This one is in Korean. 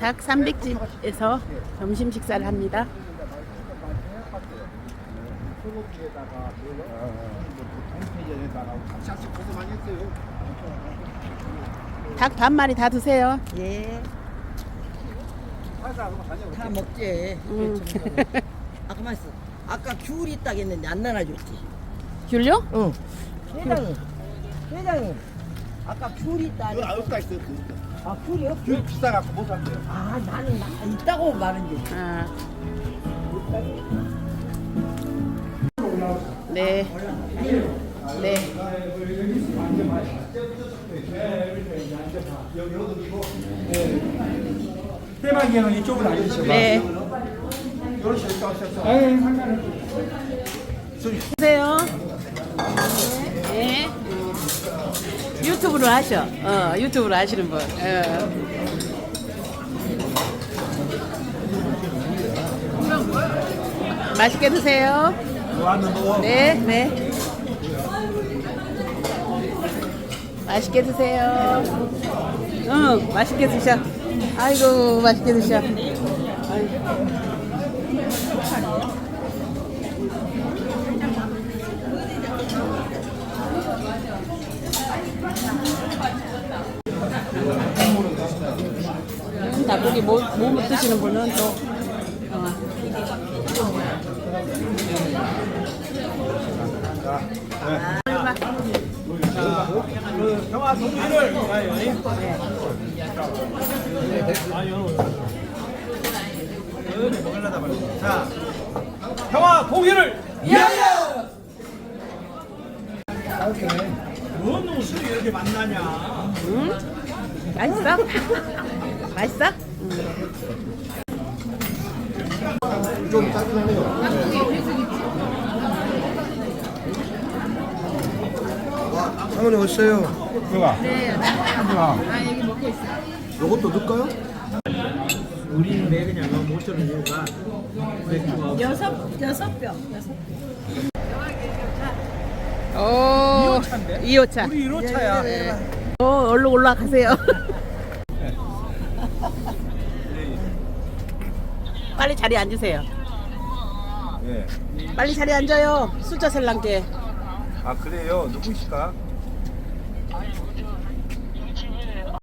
닭 300집에서 점심 식사를 합니다. 소고기에다가 동태전에다가 같이 고생 많이 했어요. 닭 반 마리 다 드세요. 예. 다 먹지. 음. 아까 말했어. 아까 귤 있다고 했는데 안 나눠줬지. 귤요? 응. 회장님, 회장님. 아까 귤 있다. 그. 아홉 가 있어요. 아, 귤이요? 귤 비싸갖고 못 산대요. 아, 나는 나 있다고 말은 지 아. 네. 네. 대박이는 이쪽으로 알려주세요. 네. 보세요. 네. 유튜브로 하셔. 어, 유튜브로 하시는 분. 어. 맛있게 드세요. 네, 네. 맛있게 드세요. 응, 맛있게 드셔. 아이고, 맛있게 드셔. 아이고. 고기 못, 못 드시는 분은 또 어. 먹으려다 말이야. 자, 형아 동기를 위하여. 뭔 술이 이렇게 만나냐? 응? 맛있어? 맛있어? 좀 따뜻하네요. 상원이 어딨어요? 누가? 요것도 넣을까요? 우리는 왜 그냥 너무 못 주는 이유가 맥주가 여섯, 여섯 병. 여섯 오, 2호차. 우리 1호차야. 오, 얼른 올라가세요. 빨리 자리에 앉으세요. 예. 빨리 자리에 앉아요. 숫자 셀랑께. 아 그래요? 누구실까?